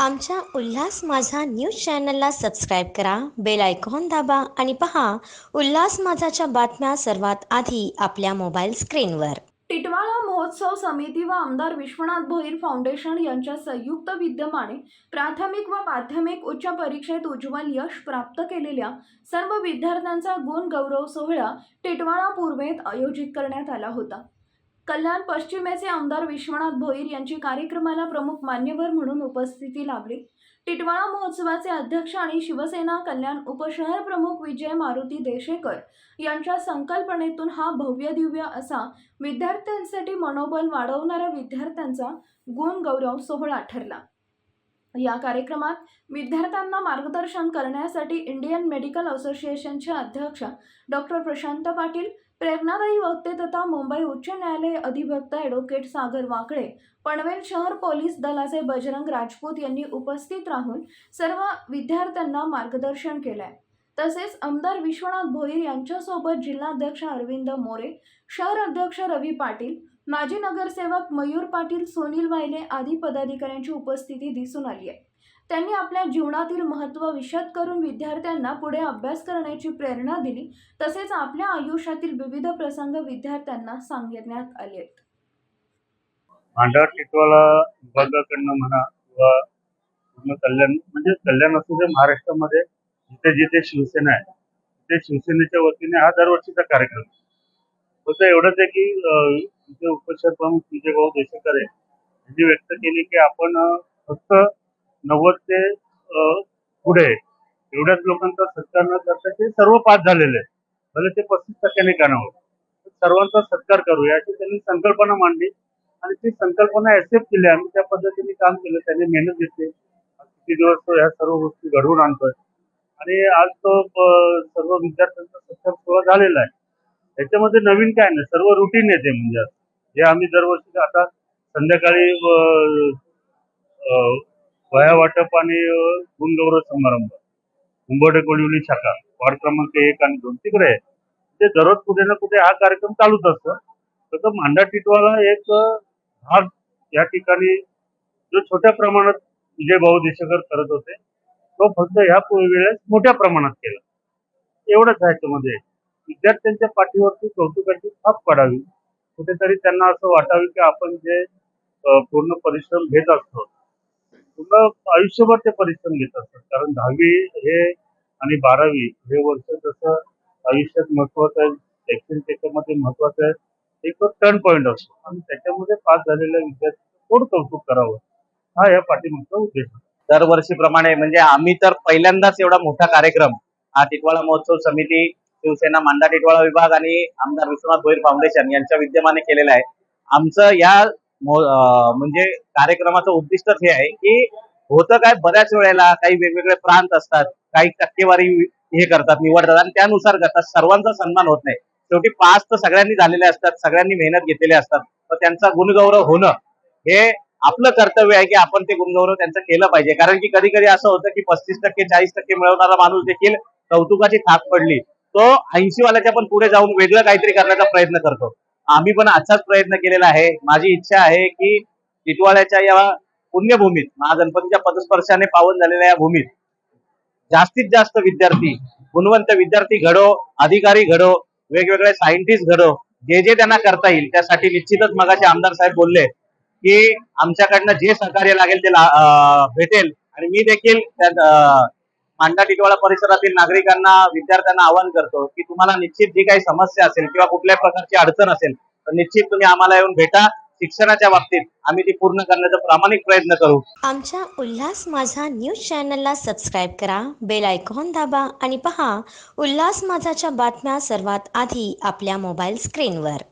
आमच्या उल्हास माझा न्यूज चॅनलला सबस्क्राईब करा बेल आयकॉन दाबा आणि पहा उल्हास माझाच्या बातम्या सर्वात आधी आपल्या मोबाईल स्क्रीनवर. टिटवाळा महोत्सव समिती व आमदार विश्वनाथ भोईर फाउंडेशन यांच्या संयुक्त विद्यमाने प्राथमिक व माध्यमिक उच्च परीक्षेत उज्ज्वल यश प्राप्त केलेल्या सर्व विद्यार्थ्यांचा गुण गौरव सोहळा टिटवाळा पूर्वेत आयोजित करण्यात आला होता. कल्याण पश्चिमेचे आमदार विश्वनाथ भोईर यांची कार्यक्रमाला प्रमुख मान्यवर म्हणून उपस्थिती लाभली. टिटवाळा महोत्सवाचे अध्यक्ष आणि शिवसेना कल्याण उपशहर प्रमुख विजय मारुती देशेकर यांच्या संकल्पनेतून हा भव्य दिव्य असा विद्यार्थ्यांसाठी मनोबल वाढवणारा विद्यार्थ्यांचा गुण गौरव सोहळा ठरला. या कार्यक्रमात विद्यार्थ्यांना मार्गदर्शन करण्यासाठी इंडियन मेडिकल असोसिएशनचे अध्यक्ष डॉक्टर प्रशांत पाटील प्रेरणादायी वक्ते तथा मुंबई उच्च न्यायालय अधिवक्ता ॲडव्होकेट सागर वाकळे पनवेल शहर पोलीस दलाचे बजरंग राजपूत यांनी उपस्थित राहून सर्व विद्यार्थ्यांना मार्गदर्शन केलंय. तसेच आमदार विश्वनाथ भोईर यांच्यासोबत जिल्हाध्यक्ष अरविंद मोरे शहर अध्यक्ष रवी पाटील माजी नगरसेवक मयूर पाटील सुनील वायले आदी पदाधिकाऱ्यांची उपस्थिती दिसून आली आहे. त्यांनी आपल्या जीवनातील महत्त्व विशद करून विद्यार्थ्यांना पुढे अभ्यास करण्याची प्रेरणा दिली तसेच आपल्या आयुष्यातील विविध प्रसंग विद्यार्थ्यांना सांगण्यात आले आहेत. टिटवाळा विभागाकडनं म्हणा किंवा पूर्ण कल्याण म्हणजे कल्याण असू दे महाराष्ट्रामध्ये जिथे जिथे शिवसेना आहे ते शिवसेनेच्या वतीने हा दरवर्षीचा कार्यक्रम फक्त एवढंच आहे की अं, इथे प्रमुख विजय भाऊ देशेकर आहे यांनी व्यक्त केली की आपण फक्त नव्वद ते अं, पुढे एवढ्याच लोकांचा सत्कार न करता ते सर्व पास झालेले आहेत. भले ते पस्तीस टक्क्यांनी का नव्हतं सर्वांचा सत्कार करू याची त्यांनी संकल्पना मांडली आणि ती संकल्पना ऍक्सेप्ट केली. आम्ही त्या पद्धतीने काम केलं त्यांनी मेहनत घेतली. किती दिवस या सर्व गोष्टी घडवून आणतोय. आणि आज तो सर्व विद्यार्थ्यांचा सत्कार सोहळा झालेला आहे. त्याच्यामध्ये नवीन काय नाही सर्व रुटीन येते म्हणजे हे जे आम्ही दरवर्षी आता संध्याकाळी वया वाटप आणि गुणगौरव समारंभ उंबरडे कोळिवली शाखा वार्ड क्रमांक एक आणि दोन तिकडे आहे. ते दररोज कुठे ना कुठे हा कार्यक्रम चालूच असतो. तसं मांडा टिटवाला एक भाग या ठिकाणी जो छोट्या प्रमाणात विजय भाऊ देशकर करत होते. तो फक्त ह्या वेळेस मोठ्या प्रमाणात केला. एवढंच आहे त्यामध्ये विद्यार्थ्यांच्या पाठीवरती कौतुकाची थाप पडावी. कुठेतरी त्यांना असं वाटावी की आपण जे पूर्ण परिश्रम घेत असतो पूर्ण आयुष्यभर ते परिश्रम घेत असतात. कारण दहावी हे आणि बारावी हे वर्ष जसं आयुष्यात महत्वाचं आहे शैक्षणिक त्याच्यामध्ये महत्वाचं आहे एक टर्न पॉईंट असतो. आणि त्याच्यामध्ये पास झालेल्या विद्यार्थ्यांचं कोण कौतुक करावं हा या पाठीमागचा उद्देश आहे. दरवर्षीप्रमाणे. म्हणजे आम्ही तर पहिल्यांदाच एवढा मोठा कार्यक्रम हा टिटवाळा महोत्सव समिती शिवसेना मांडा टिटवाळा विभाग आणि आमदार विश्वनाथ भोईर फाउंडेशन यांच्या विद्यमाने केलेला आहे. आमचं या म्हणजे कार्यक्रमाचं उद्दिष्टच हे आहे की होतं काय बऱ्याच वेळेला काही वेगवेगळे प्रांत असतात काही टक्केवारी हे करतात निवडतात आणि त्यानुसार करतात. सर्वांचा सन्मान होत नाही. शेवटी पास तर सगळ्यांनी झालेले असतात सगळ्यांनी मेहनत घेतलेले असतात. तर त्यांचा गुणगौरव होणं हे आपलं कर्तव्य आहे की आपण ते गुणगौरव त्यांचं केलं पाहिजे. कारण की कधी कधी असं होतं की पस्तीस टक्के चाळीस टक्के मिळवणारा माणूस देखील कौतुकाची थाप पडली. तो ऐंशीवाल्याच्या पण पुढे जाऊन वेगळं काहीतरी करण्याचा प्रयत्न करतो. आम्ही पण आजचाच प्रयत्न केलेला आहे. माझी इच्छा आहे की टिटवाळ्याच्या या पुण्यभूमीत महागणपतीच्या पदस्पर्शाने पावन झालेल्या या भूमीत जास्तीत जास्त विद्यार्थी गुणवंत विद्यार्थी घडो अधिकारी घडो वेगवेगळे सायंटिस्ट घडो जे जे त्यांना करता येईल त्यासाठी निश्चितच मगाशी आमदार साहेब बोलले की आमच्याकडनं जे सहकार्य लागेल ते भेटेल. आणि मी देखील मांडा टिटवाळा परिसरातील नागरिकांना विद्यार्थ्यांना आवाहन करतो की तुम्हाला निश्चित जी काही समस्या असेल किंवा कुठल्याही प्रकारची अडचण असेल तर निश्चित तुम्ही आम्हाला येऊन भेटा. शिक्षणाच्या बाबतीत आम्ही ती पूर्ण करण्याचा प्रामाणिक प्रयत्न करू. आमच्या उल्हास माझा न्यूज चॅनलला सबस्क्राईब करा बेल आयकॉन दाबा आणि पहा उल्हास माझाच्या बातम्या सर्वात आधी आपल्या मोबाईल स्क्रीनवर.